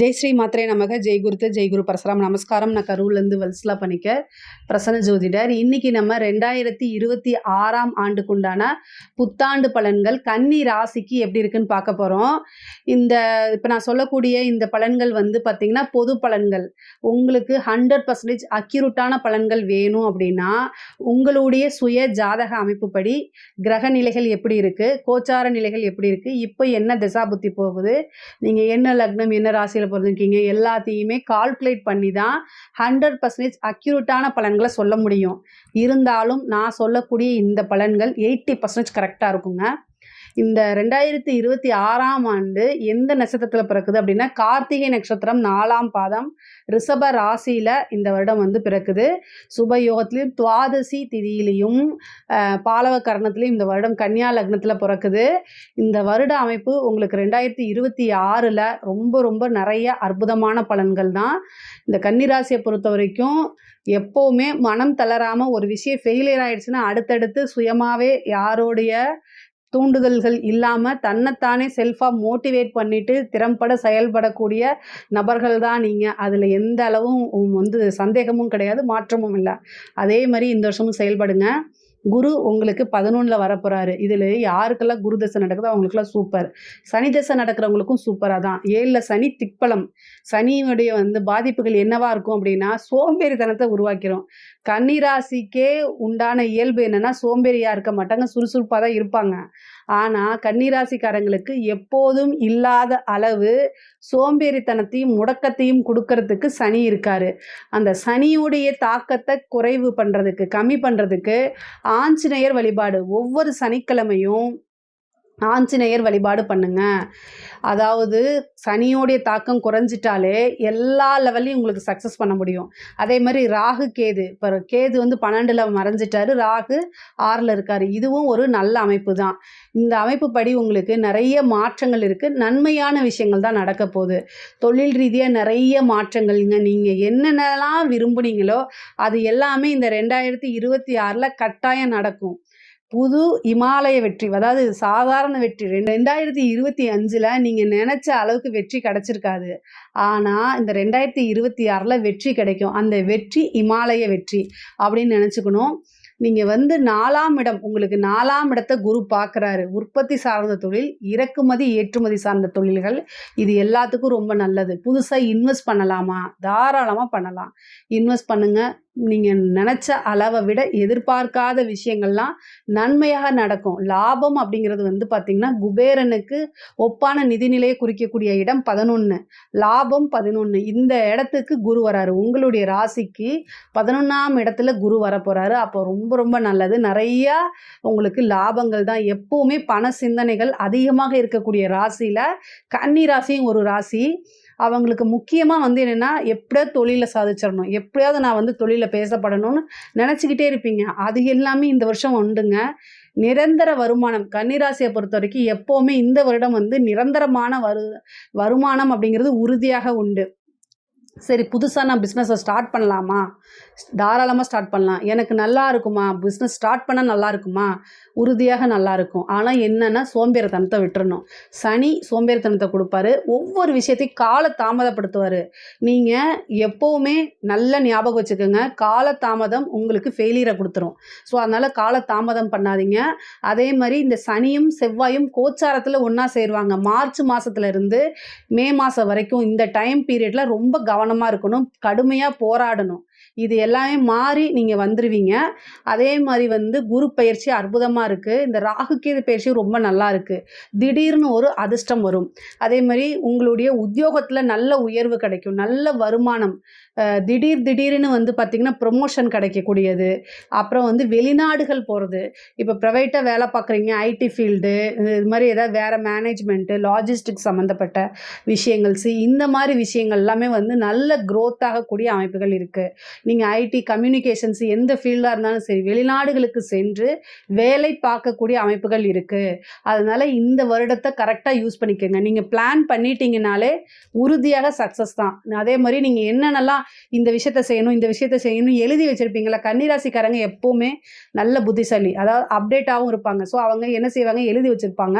ஜெய் ஸ்ரீ மாத்திரை நமக. ஜெய் குருத்து ஜெய் குரு பரசுராம். நமஸ்காரம். நான் கரூர்லேருந்து வல்சலா பண்ணிக்க பிரசன்ன ஜோதிடர். இன்னைக்கு நம்ம ரெண்டாயிரத்தி இருபத்தி ஆறாம் ஆண்டுக்குண்டான புத்தாண்டு பலன்கள் கன்னி ராசிக்கு எப்படி இருக்குன்னு பார்க்க போகிறோம் இந்த இப்போ நான் சொல்லக்கூடிய இந்த பலன்கள் வந்து பார்த்திங்கன்னா பொது பலன்கள். உங்களுக்கு ஹண்ட்ரட் பர்சன்டேஜ் அக்யூரட்டான பலன்கள் வேணும் அப்படின்னா உங்களுடைய சுய ஜாதக அமைப்புப்படி கிரக நிலைகள் எப்படி இருக்குது கோச்சார நிலைகள் எப்படி இருக்குது இப்போ என்ன திசாபுத்தி போகுது நீங்கள் என்ன லக்னம் என்ன ராசி ராசியில் பிறந்திருக்கீங்க எல்லாத்தையுமே கால்குலேட் பண்ணி தான் ஹண்ட்ரட் பர்சன்டேஜ் அக்யூரேட்டான பலன்களை சொல்ல முடியும். இருந்தாலும் நான் சொல்லக்கூடிய இந்த பலன்கள் எயிட்டி பர்சன்டேஜ் கரெக்டாக இருக்குங்க. இந்த ரெண்டாயிரத்தி இருபத்தி ஆறாம் ஆண்டு எந்த நட்சத்திரத்தில் பிறக்குது அப்படின்னா கார்த்திகை நட்சத்திரம் நாலாம் பாதம் ரிஷப ராசியில் இந்த வருடம் வந்து பிறக்குது. சுபயோகத்திலையும் துவாதசி திதியிலையும் பாலவ கரணத்திலையும் இந்த வருடம் கன்னியா லக்னத்தில் பிறக்குது. இந்த வருட அமைப்பு உங்களுக்கு ரெண்டாயிரத்தி இருபத்தி ஆறில் ரொம்ப ரொம்ப நிறைய அற்புதமான பலன்கள் தான். இந்த கன்னிராசியை பொறுத்த வரைக்கும் எப்போவுமே மனம் தளராமல் ஒரு விஷயம் ஃபெயிலியர் ஆயிடுச்சுன்னா அடுத்தடுத்து சுயமாகவே யாரோடைய தூண்டுதல்கள் இல்லாமல் தன்னைத்தானே செல்ஃபாக மோட்டிவேட் பண்ணிட்டு திறம்பட செயல்படக்கூடிய நபர்கள் தான் நீங்கள் அதில் எந்த அளவும் வந்து சந்தேகமும் கிடையாது மாற்றமும் இல்லை. அதே மாதிரி இந்த வருஷமும் செயல்படுங்க. குரு உங்களுக்கு பதினொன்றில் வரப்போகிறாரு இதில் யாருக்கெல்லாம் குரு தசை நடக்குதோ அவங்களுக்குலாம் சூப்பர் சனி தசை நடக்கிறவங்களுக்கும் சூப்பராக தான் ஏழில் சனி திக்பலம். சனியுடைய வந்து பாதிப்புகள் என்னவாக இருக்கும் அப்படின்னா சோம்பேறித்தனத்தை உருவாக்கிறோம் கன்னிராசிக்கே உண்டான இயல்பு என்னன்னா சோம்பேறியாக இருக்க மாட்டாங்க சுறுசுறுப்பாக தான் இருப்பாங்க. ஆனால் கன்னிராசிக்காரங்களுக்கு எப்போதும் இல்லாத அளவு சோம்பேறித்தனத்தையும் முடக்கத்தையும் கொடுக்கறதுக்கு சனி இருக்காரு. அந்த சனியுடைய தாக்கத்தை குறைவு பண்ணுறதுக்கு கம்மி பண்ணுறதுக்கு ஆஞ்சநேயர் வழிபாடு ஒவ்வொரு சனிக்கிழமையும் ஆஞ்சநேயர் வழிபாடு பண்ணுங்க. அதாவது சனியோடைய தாக்கம் குறைஞ்சிட்டாலே எல்லா லெவல்லையும் உங்களுக்கு சக்ஸஸ் பண்ண முடியும். அதே மாதிரி ராகு கேது. இப்போ கேது வந்து பன்னெண்டில் மறைஞ்சிட்டாரு. ராகு ஆறில் இருக்காரு. இதுவும் ஒரு நல்ல அமைப்பு தான். இந்த அமைப்பு படி உங்களுக்கு நிறைய மாற்றங்கள் இருக்குது நன்மையான விஷயங்கள் தான் நடக்க போகுது. தொழில் ரீதியாக நிறைய மாற்றங்கள்ங்க நீங்கள் என்னென்னலாம் விரும்புனீங்களோ அது எல்லாமே இந்த ரெண்டாயிரத்தி இருபத்தி ஆறில் கட்டாயம் நடக்கும். புது இமாலய வெற்றி அதாவது சாதாரண வெற்றி. ரெண்டு ரெண்டாயிரத்தி இருபத்தி அஞ்சில் நீங்கள் நினச்ச அளவுக்கு வெற்றி கிடச்சிருக்காது. ஆனால் இந்த ரெண்டாயிரத்தி இருபத்தி ஆறில் வெற்றி கிடைக்கும். அந்த வெற்றி இமாலய வெற்றி அப்படின்னு நினச்சிக்கணும். நீங்கள் வந்து நாலாம் இடம் உங்களுக்கு நாலாம் இடத்தை குரு பார்க்குறாரு உற்பத்தி சார்ந்த தொழில் இறக்குமதி ஏற்றுமதி சார்ந்த தொழில்கள் இது எல்லாத்துக்கும் ரொம்ப நல்லது. புதுசாக இன்வெஸ்ட் பண்ணலாமா? தாராளமாக பண்ணலாம். இன்வெஸ்ட் பண்ணுங்கள் நீங்கள் நினச்ச அளவை விட எதிர்பார்க்காத விஷயங்கள்லாம் நன்மையாக நடக்கும். லாபம் அப்படிங்கிறது வந்து பார்த்திங்கன்னா குபேரனுக்கு ஒப்பான நிதிநிலையை குறிக்கக்கூடிய இடம் பதினொன்று லாபம் பதினொன்று இந்த இடத்துக்கு குரு வராரு. உங்களுடைய ராசிக்கு பதினொன்றாம் இடத்துல குரு வர போகிறாரு அப்போ ரொம்ப ரொம்ப நல்லது. நிறையா உங்களுக்கு லாபங்கள் தான். எப்போவுமே பண சிந்தனைகள் அதிகமாக இருக்கக்கூடிய ராசியில் கன்னி ராசியும் ஒரு ராசி. அவங்களுக்கு முக்கியமாக வந்து என்னென்னா எப்படியாவது தொழிலில் சாதிச்சிடணும். எப்படியாவது நான் வந்து தொழிலில் பேசப்படணும்னு நினச்சிக்கிட்டே இருப்பீங்க. அது எல்லாமே இந்த வருஷம் உண்டுங்க. நிரந்தர வருமானம் கன்னிராசியை பொறுத்த வரைக்கும் எப்போவுமே இந்த வருடம் வந்து நிரந்தரமான வரு வருமானம் அப்படிங்கிறது உறுதியாக உண்டு. சரி புதுசாக நான் பிஸ்னஸை ஸ்டார்ட் பண்ணலாமா? தாராளமாக ஸ்டார்ட் பண்ணலாம். எனக்கு நல்லா இருக்குமா? பிஸ்னஸ் ஸ்டார்ட் பண்ணால் நல்லா இருக்குமா? உறுதியாக நல்லா இருக்கும். ஆனால் என்னென்னா சோம்பேறித்தனத்தை விட்டுறணும். சனி சோம்பேறித்தனத்தை கொடுப்பாரு. ஒவ்வொரு விஷயத்தையும் கால தாமதப்படுத்துவார். நீங்கள் எப்போவுமே நல்ல ஞாபகம் வச்சுக்கோங்க. கால தாமதம் உங்களுக்கு ஃபெயிலியரை கொடுத்துரும். ஸோ அதனால் கால தாமதம் பண்ணாதீங்க. அதே மாதிரி இந்த சனியும் செவ்வாயும் கோச்சாரத்தில் ஒன்றா சேருவாங்க. மார்ச் மாதத்துலேருந்து மே மாதம் வரைக்கும் இந்த டைம் பீரியடில் ரொம்ப கவனமாக இருக்கணும். கடுமையாக போராடணும். இது எல்லாமே மாறி நீங்கள் வந்துடுவீங்க அதே மாதிரி வந்து குரு பயிற்சி அற்புதமாக இருக்குது இந்த ராகுக்கேது பயிற்சி ரொம்ப நல்லா இருக்குது திடீர்னு ஒரு அதிர்ஷ்டம் வரும். அதே மாதிரி உங்களுடைய உத்தியோகத்தில் நல்ல உயர்வு கிடைக்கும். நல்ல வருமானம். திடீர் திடீர்னு வந்து பார்த்திங்கன்னா ப்ரொமோஷன் கிடைக்கக்கூடியது. அப்புறம் வந்து வெளிநாடுகள் போகிறது இப்போ ப்ரைவேட்டாக வேலை பார்க்குறீங்க ஐடி ஃபீல்டு இது மாதிரி ஏதாவது வேறு மேனேஜ்மெண்ட்டு லாஜிஸ்டிக் சம்மந்தப்பட்ட விஷயங்கள் சி இந்த மாதிரி விஷயங்கள் எல்லாமே வந்து நல்ல க்ரோத் ஆகக்கூடிய அமைப்புகள் இருக்குது நீங்கள் ஐடி கம்யூனிகேஷன்ஸ் எந்த ஃபீல்டாக இருந்தாலும் சரி வெளிநாடுகளுக்கு சென்று வேலை பார்க்கக்கூடிய அமைப்புகள் இருக்குது அதனால் இந்த வருடத்தை கரெக்டாக யூஸ் பண்ணிக்கோங்க. நீங்கள் பிளான் பண்ணிட்டீங்கனாலே உறுதியாக சக்ஸஸ் தான். அதே மாதிரி நீங்கள் என்னென்னலாம் இந்த விஷயத்த செய்யணும் இந்த விஷயத்த செய்யணும் எழுதி வச்சுருப்பீங்களா கன்னிராசிக்காரங்க எப்போவுமே நல்ல புத்திசாலி அதாவது அப்டேட்டாகவும் இருப்பாங்க. ஸோ அவங்க என்ன செய்வாங்க? எழுதி வச்சுருப்பாங்க.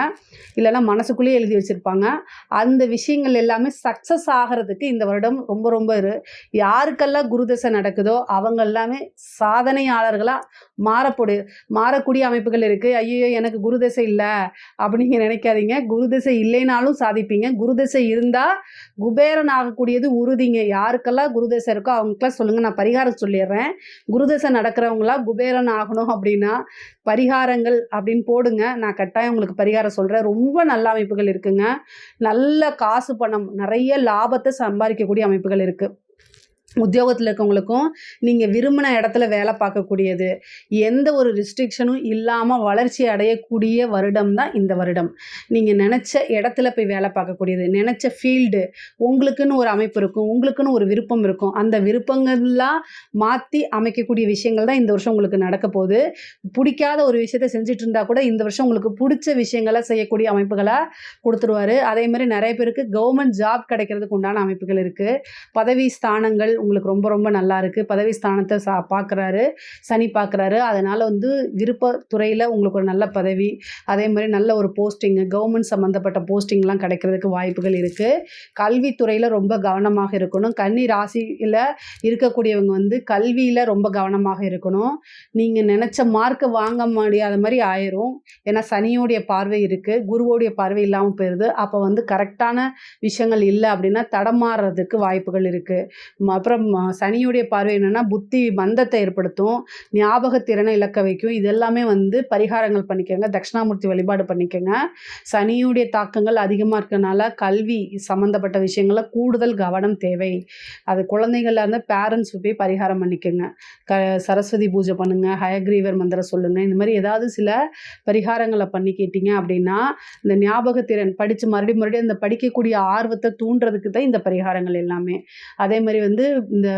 இல்லைன்னா மனசுக்குள்ளேயே எழுதி வச்சுருப்பாங்க. அந்த விஷயங்கள் எல்லாமே சக்ஸஸ் ஆகிறதுக்கு இந்த வருடம் ரொம்ப ரொம்ப யாருக்கெல்லாம் குருதசை நடக்குதோ அவங்க எல்லாமே சாதனையாளர்களாக மாறக்கூடிய மாறக்கூடிய அமைப்புகள் இருக்குது ஐயோ எனக்கு குருதசை இல்லை அப்படிங்க நினைக்காதீங்க. குருதசை இல்லைனாலும் சாதிப்பீங்க. குருதசை இருந்தால் குபேரன் ஆகக்கூடியது உறுதிங்க. யாருக்கெல்லாம் குருதசை இருக்கோ அவங்களுக்குலாம் சொல்லுங்கள் நான் பரிகாரம் சொல்லிடுறேன். குருதசை நடக்கிறவங்களாம் குபேரன் ஆகணும் அப்படின்னா பரிகாரங்கள் அப்படின்னு போடுங்க. நான் கட்டாயம் உங்களுக்கு பரிகாரம் சொல்கிறேன் ரொம்ப நல்ல அமைப்புகள் இருக்குங்க. நல்ல காசு பணம் நிறைய லாபத்தை சம்பாதிக்கக்கூடிய அமைப்புகள் இருக்குது உத்தியோகத்தில் இருக்கவங்களுக்கும் நீங்கள் விரும்பின இடத்துல வேலை பார்க்கக்கூடியது. எந்த ஒரு ரிஸ்ட்ரிக்ஷனும் இல்லாமல் வளர்ச்சி அடையக்கூடிய வருடம் தான் இந்த வருடம். நீங்கள் நினச்ச இடத்துல போய் வேலை பார்க்கக்கூடியது நினச்ச ஃபீல்டு உங்களுக்குன்னு ஒரு அமைப்பு இருக்கும் உங்களுக்குன்னு ஒரு விருப்பம் இருக்கும். அந்த விருப்பங்கள்லாம் மாற்றி அமைக்கக்கூடிய விஷயங்கள் தான் இந்த வருஷம் உங்களுக்கு நடக்க போகுது. பிடிக்காத ஒரு விஷயத்த செஞ்சுட்டு இருந்தால் கூட இந்த வருஷம் உங்களுக்கு பிடிச்ச விஷயங்களை செய்யக்கூடிய அமைப்புகளை கொடுத்துருவாரு. அதே மாதிரி நிறைய பேருக்கு கவர்மெண்ட் ஜாப் கிடைக்கிறதுக்கு உண்டான அமைப்புகள் இருக்குது பதவி ஸ்தானங்கள் உங்களுக்கு ரொம்ப ரொம்ப நல்லா இருக்குது பதவி ஸ்தானத்தை சா பார்க்குறாரு சனி பார்க்குறாரு அதனால் வந்து விருப்ப துறையில் உங்களுக்கு ஒரு நல்ல பதவி அதே மாதிரி நல்ல ஒரு போஸ்டிங்கு கவர்மெண்ட் சம்மந்தப்பட்ட போஸ்டிங்லாம் கிடைக்கிறதுக்கு வாய்ப்புகள் இருக்குது கல்வித்துறையில் ரொம்ப கவனமாக இருக்கணும். கன்னி ராசியில் இருக்கக்கூடியவங்க வந்து கல்வியில் ரொம்ப கவனமாக இருக்கணும். நீங்கள் நினச்ச மார்க்கை வாங்க முடியாத மாதிரி ஆயிரும். ஏன்னா சனியோடைய பார்வை இருக்குது குருவோடைய பார்வை இல்லாமல் போயிடுது அப்போ வந்து கரெக்டான விஷயங்கள் இல்லை அப்படின்னா தடமாறுறதுக்கு வாய்ப்புகள் இருக்குது அப்புறம் அப்புறம் சனியுடைய பார்வை என்னென்னா புத்தி மந்தத்தை ஏற்படுத்தும் ஞாபகத்திறனை இழக்க வைக்கும். இதெல்லாமே வந்து பரிகாரங்கள் பண்ணிக்கோங்க. தட்சிணாமூர்த்தி வழிபாடு பண்ணிக்கோங்க. சனியுடைய தாக்கங்கள் அதிகமாக இருக்கனால கல்வி சம்மந்தப்பட்ட விஷயங்களில் கூடுதல் கவனம் தேவை. அது குழந்தைகளாக இருந்தால் பேரண்ட்ஸ் போய் பரிகாரம் பண்ணிக்கோங்க. க சரஸ்வதி பூஜை பண்ணுங்கள் ஹயக்ரீவர் மந்திரம் சொல்லுங்கள் இந்த மாதிரி ஏதாவது சில பரிகாரங்களை பண்ணிக்கிட்டீங்க அப்படின்னா இந்த ஞாபகத்திறன் படித்து மறுபடியும் மறுபடியும் அந்த படிக்கக்கூடிய ஆர்வத்தை தூண்டுறதுக்கு தான் இந்த பரிகாரங்கள் எல்லாமே. அதே மாதிரி வந்து இந்த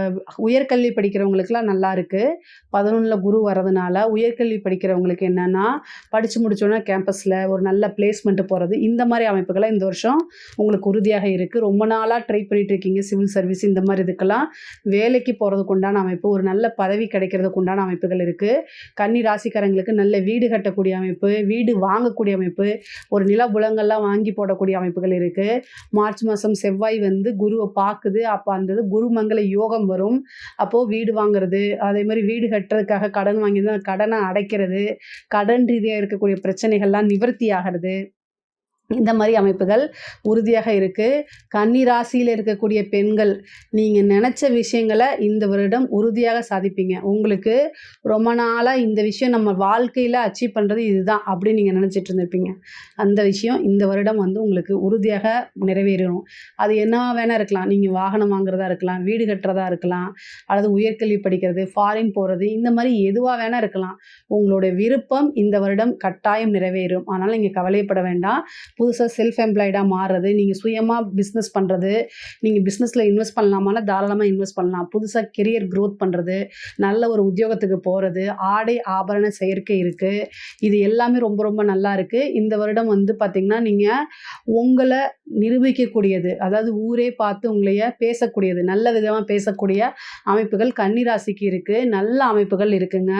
உயர்கல்வி படிக்கிறவங்களுக்குலாம் நல்லா இருக்குது பதினொன்றில் குரு வர்றதுனால உயர்கல்வி படிக்கிறவங்களுக்கு என்னென்னா படித்து முடிச்சோன்னா கேம்பஸில் ஒரு நல்ல பிளேஸ்மெண்ட்டு போகிறது இந்த மாதிரி அமைப்புகளை இந்த வருஷம் உங்களுக்கு உறுதியாக இருக்குது ரொம்ப நாளாக ட்ரை பண்ணிட்டு இருக்கீங்க. சிவில் சர்வீஸ் இந்த மாதிரி இதுக்கெல்லாம். வேலைக்கு போகிறதுக்கு உண்டான அமைப்பு ஒரு நல்ல பதவி கிடைக்கிறதுக்கு உண்டான அமைப்புகள் இருக்குது கன்னி ராசிக்காரங்களுக்கு நல்ல வீடு கட்டக்கூடிய அமைப்பு வீடு வாங்கக்கூடிய அமைப்பு ஒரு நிலபுலங்கள்லாம் வாங்கி போடக்கூடிய அமைப்புகள் இருக்குது மார்ச் மாதம் செவ்வாய் வந்து குருவை பார்க்குது. அப்போ அந்த இது யோகம் வரும். அப்போது வீடு வாங்குறது அதே மாதிரி வீடு கட்டுறதுக்காக கடன் வாங்கி தான் கடனை அடைக்கிறது கடன் ரீதியாக இருக்கக்கூடிய பிரச்சனைகள்லாம் நிவர்த்தி ஆகிறது. இந்த மாதிரி அமைப்புகள் உறுதியாக இருக்குது கன்னி ராசியில் இருக்கக்கூடிய பெண்கள் நீங்கள் நினச்ச விஷயங்களை இந்த வருடம் உறுதியாக சாதிப்பீங்க. உங்களுக்கு ரொம்ப நாளாக இந்த விஷயம் நம்ம வாழ்க்கையில் அச்சீவ் பண்ணுறது இதுதான் அப்படின்னு நீங்கள் நினச்சிட்டு இருந்திருப்பீங்க. அந்த விஷயம் இந்த வருடம் வந்து உங்களுக்கு உறுதியாக நிறைவேறணும். அது என்ன வேணால் இருக்கலாம். நீங்கள் வாகனம் வாங்குறதா இருக்கலாம் வீடு கட்டுறதா இருக்கலாம் அல்லது உயர்கல்வி படிக்கிறது ஃபாரின் போகிறது இந்த மாதிரி எதுவாக வேணால் இருக்கலாம். உங்களுடைய விருப்பம் இந்த வருடம் கட்டாயம் நிறைவேறும். அதனால் நீங்கள் கவலைப்பட வேண்டாம். புதுசாக செல்ஃப் எம்ப்ளாய்டாக மாறுறது நீங்கள் சுயமாக பிஸ்னஸ் பண்ணுறது நீங்கள் பிஸ்னஸில் இன்வெஸ்ட் பண்ணலாமானா தாராளமாக இன்வெஸ்ட் பண்ணலாம். புதுசாக கெரியர் க்ரோத் பண்ணுறது நல்ல ஒரு உத்தியோகத்துக்கு போகிறது ஆடை ஆபரண செயற்கை இருக்குது இது எல்லாமே ரொம்ப ரொம்ப நல்லா இருக்குது இந்த வருடம் வந்து பார்த்திங்கன்னா நீங்கள் உங்களை நிரூபிக்கக்கூடியது அதாவது ஊரே பார்த்து உங்களைய பேசக்கூடியது நல்ல விதமாக பேசக்கூடிய அமைப்புகள் கன்னிராசிக்கு இருக்குது நல்ல அமைப்புகள் இருக்குங்க.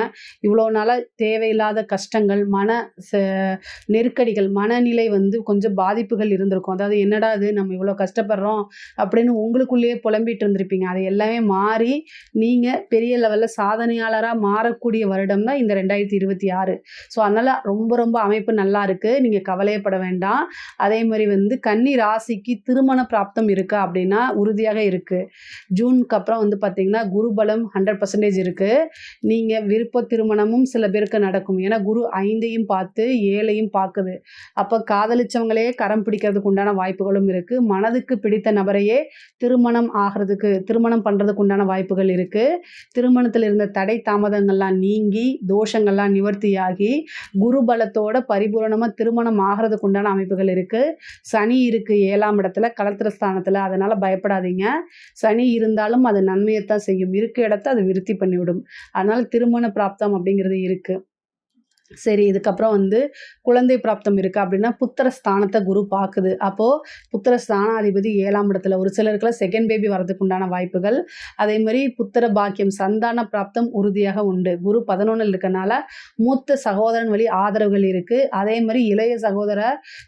இவ்வளோ நாளாக தேவையில்லாத கஷ்டங்கள் மன ச- நெருக்கடிகள் மனநிலை வந்து கொஞ்சம் பாதிப்புகள் இருந்திருக்கும். அதாவது என்னடா இது? நம்ம இவ்வளோ கஷ்டப்படுறோம் அப்படின்னு உங்களுக்குள்ளேயே புலம்பிட்டு இருந்திருப்பீங்க. அது எல்லாமே மாறி நீங்கள் பெரிய லெவலில் சாதனையாளராக மாறக்கூடிய வருடம் தான் இந்த ரெண்டாயிரத்தி இருபத்தி ஆறு. ஸோ அதனால் ரொம்ப ரொம்ப அமைப்பு நல்லா இருக்குது நீங்கள் கவலையப்பட வேண்டாம். அதே மாதிரி வந்து கன்னி ராசிக்கு திருமண பிராப்தம் இருக்கா அப்படின்னா உறுதியாக இருக்குது ஜூனுக்கு அப்புறம் வந்து பார்த்திங்கன்னா குருபலம் ஹண்ட்ரட் பர்சன்டேஜ் இருக்குது நீங்கள் விருப்ப திருமணமும் சில பேருக்கு நடக்கும். ஏன்னா குரு ஐந்தையும் பார்த்து ஏழையும் பார்க்குது. அப்போ காதலிச்ச பிடிச்சவங்களே கரம் பிடிக்கிறதுக்கு உண்டான வாய்ப்புகளும் இருக்குது மனதுக்கு பிடித்த நபரையே திருமணம் ஆகிறதுக்கு திருமணம் பண்ணுறதுக்கு உண்டான வாய்ப்புகள் இருக்குது திருமணத்தில் இருந்த தடை தாமதங்கள்லாம் நீங்கி தோஷங்கள்லாம் நிவர்த்தியாகி குரு பலத்தோட பரிபூரணமாக திருமணம் ஆகிறதுக்கு உண்டான அமைப்புகள் இருக்குது சனி இருக்குது ஏழாம் இடத்துல கலத்திர ஸ்தானத்தில். அதனால் பயப்படாதீங்க. சனி இருந்தாலும் அது நன்மையைத்தான் செய்யும். இருக்க இடத்த அது விருத்தி பண்ணிவிடும். அதனால் திருமண பிராப்தம் அப்படிங்கிறது இருக்குது சரி இதுக்கப்புறம் வந்து குழந்தை பிராப்தம் இருக்குது அப்படின்னா புத்திர ஸ்தானத்தை குரு பார்க்குது. அப்போது புத்திர ஸ்தானாதிபதி ஏழாம் இடத்துல ஒரு சிலருக்குலாம் செகண்ட் பேபி வரதுக்கு உண்டான வாய்ப்புகள். அதே மாதிரி புத்திர பாக்கியம் சந்தான பிராப்தம் உறுதியாக உண்டு. குரு பதினொன்றில் இருக்கனால மூத்த சகோதரன் வழி ஆதரவுகள் இருக்குது அதே மாதிரி இளைய சகோதர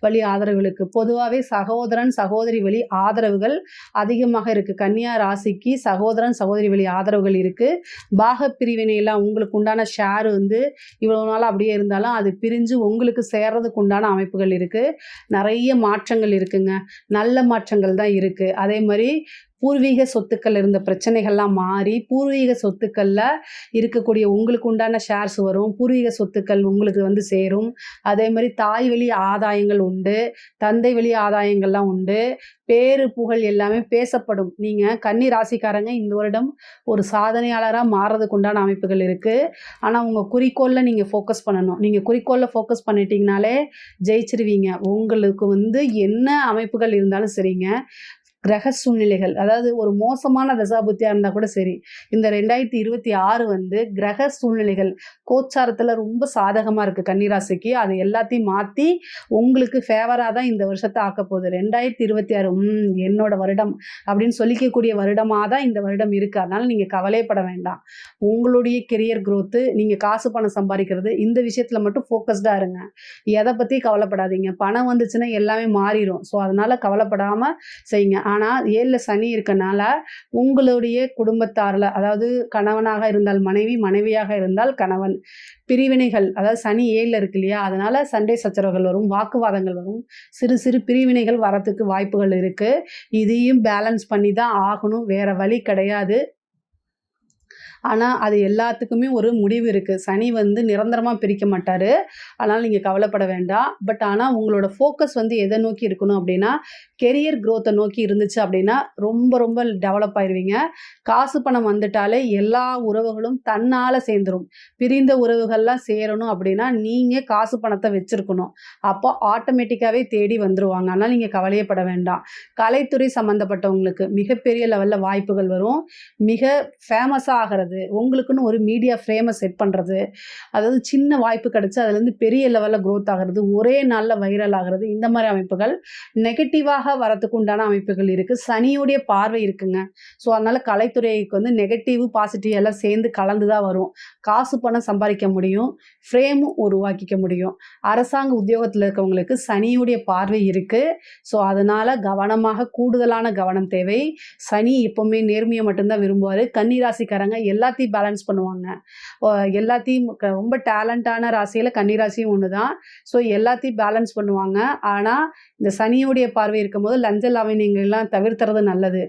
வழி ஆதரவுகள் இருக்குது பொதுவாகவே சகோதரன் சகோதரி வழி ஆதரவுகள் அதிகமாக இருக்குது கன்னியா ராசிக்கு சகோதரன் சகோதரி வழி ஆதரவுகள் இருக்குது பாக பிரிவினையெல்லாம் உங்களுக்கு உண்டான ஷேர் வந்து இவ்வளோ நாள் அப்படி அப்படியே இருந்தாலும் அது பிரிஞ்சு உங்களுக்கு சேர்றதுக்கு உண்டான அமைப்புகள் இருக்குது நிறைய மாற்றங்கள் இருக்குங்க. நல்ல மாற்றங்கள் தான் இருக்குது அதே மாதிரி பூர்வீக சொத்துக்கள் இருந்த பிரச்சனைகள்லாம் மாறி பூர்வீக சொத்துக்களில் இருக்கக்கூடிய உங்களுக்கு உண்டான ஷேர்ஸ் வரும். பூர்வீக சொத்துக்கள் உங்களுக்கு வந்து சேரும். அதே மாதிரி தாய் வழி ஆதாயங்கள் உண்டு. தந்தை வழி ஆதாயங்கள்லாம் உண்டு. பேரு புகழ் எல்லாமே பேசப்படும். நீங்கள் கன்னி ராசிக்காரங்க இந்த வருடம் ஒரு சாதனையாளராக மாறுறதுக்கு உண்டான அமைப்புகள் இருக்குது ஆனால் உங்கள் குறிக்கோளில் நீங்கள் ஃபோக்கஸ் பண்ணணும். நீங்கள் குறிக்கோளில் ஃபோக்கஸ் பண்ணிட்டீங்கனாலே ஜெயிச்சிருவீங்க. உங்களுக்கு வந்து என்ன அமைப்புகள் இருந்தாலும் சரிங்க. கிரக சூழ்நிலைகள் அதாவது ஒரு மோசமான தசாபுத்தியாக இருந்தால் கூட சரி இந்த ரெண்டாயிரத்தி இருபத்தி ஆறு வந்து கிரக சூழ்நிலைகள் கோச்சாரத்தில் ரொம்ப சாதகமாக இருக்குது கன்னிராசிக்கு. அது எல்லாத்தையும் மாற்றி உங்களுக்கு ஃபேவராக தான் இந்த வருஷத்தை ஆக்க போகுது. ரெண்டாயிரத்தி இருபத்தி ஆறு ம் என்னோட வருடம் அப்படின்னு சொல்லிக்கக்கூடிய வருடமாக தான் இந்த வருடம் இருக்குது அதனால் நீங்கள் கவலைப்பட வேண்டாம். உங்களுடைய கெரியர் க்ரோத்து நீங்கள் காசு பணம் சம்பாதிக்கிறது இந்த விஷயத்தில் மட்டும் ஃபோக்கஸ்டாக இருங்க. எதை பற்றி கவலைப்படாதீங்க. பணம் வந்துச்சுன்னா எல்லாமே மாறிடும் ஸோ அதனால் கவலைப்படாமல் செய்யுங்க. ஆனால் ஏழில் சனி இருக்கனால உங்களுடைய குடும்பத்தாரில் அதாவது கணவனாக இருந்தால் மனைவி மனைவியாக இருந்தால் கணவன் பிரிவினைகள் அதாவது சனி ஏழில் இருக்கு இல்லையா? அதனால் சண்டை சச்சரவுகள் வரும் வாக்குவாதங்கள் வரும். சிறு சிறு பிரிவினைகள் வரத்துக்கு வாய்ப்புகள் இருக்குது இதையும் பேலன்ஸ் பண்ணி தான் ஆகணும். வேறு வழி கிடையாது. ஆனால் அது எல்லாத்துக்குமே ஒரு முடிவு இருக்குது சனி வந்து நிரந்தரமாக பிரிக்க மாட்டார். அதனால் நீங்கள் கவலைப்பட வேண்டாம். பட் ஆனால் உங்களோட ஃபோக்கஸ் வந்து எதை நோக்கி இருக்கணும் அப்படின்னா கெரியர் க்ரோத்தை நோக்கி இருந்துச்சு அப்படின்னா ரொம்ப ரொம்ப டெவலப் ஆயிடுவீங்க காசு பணம் வந்துட்டாலே எல்லா உறவுகளும் தன்னால் சேர்ந்துரும். பிரிந்த உறவுகள்லாம் சேரணும் அப்படின்னா நீங்கள் காசு பணத்தை வச்சுருக்கணும். அப்போ ஆட்டோமேட்டிக்காகவே தேடி வந்துருவாங்க. அதனால் நீங்கள் கவலையப்பட வேண்டாம். கலைத்துறை சம்மந்தப்பட்டவங்களுக்கு மிகப்பெரிய லெவலில் வாய்ப்புகள் வரும். மிக ஃபேமஸாக ஆகிறது உங்களுக்குன்னு ஒரு மீடியா ஃப்ரேமை செட் பண்ணுறது அதாவது சின்ன வாய்ப்பு கிடச்சி அதுலேருந்து பெரிய லெவலில் க்ரோத் ஆகிறது ஒரே நாளில் வைரல் ஆகிறது இந்த மாதிரி அமைப்புகள் நெகட்டிவாக வரத்துக்கு உண்டான அமைப்புகள் இருக்குது சனியுடைய பார்வை இருக்குங்க. ஸோ அதனால் கலைத்துறைக்கு வந்து நெகட்டிவ் பாசிட்டிவ் எல்லாம் சேர்ந்து கலந்து தான் வரும். காசு பணம் சம்பாதிக்க முடியும் ஃப்ரேமும் உருவாக்கிக்க முடியும். அரசாங்க உத்தியோகத்தில் இருக்கவங்களுக்கு சனியுடைய பார்வை இருக்குது ஸோ அதனால் கவனமாக கூடுதலான கவனம் தேவை. சனி எப்போவுமே நேர்மையை மட்டும்தான் விரும்புவார். கன்னிராசிக்காரங்க எல்லாத்தையும் பேலன்ஸ் பண்ணுவாங்க. எல்லாத்தையும் க- ரொம்ப டேலண்டான ராசியில் கன்னிராசியும் ஒன்று தான் ஸோ எல்லாத்தையும் பேலன்ஸ் பண்ணுவாங்க. ஆனால் இந்த சனியுடைய பார்வை இருக்கும்போது லஞ்ச லாவணியங்கள்லாம் தவிர்த்துறது நல்லது.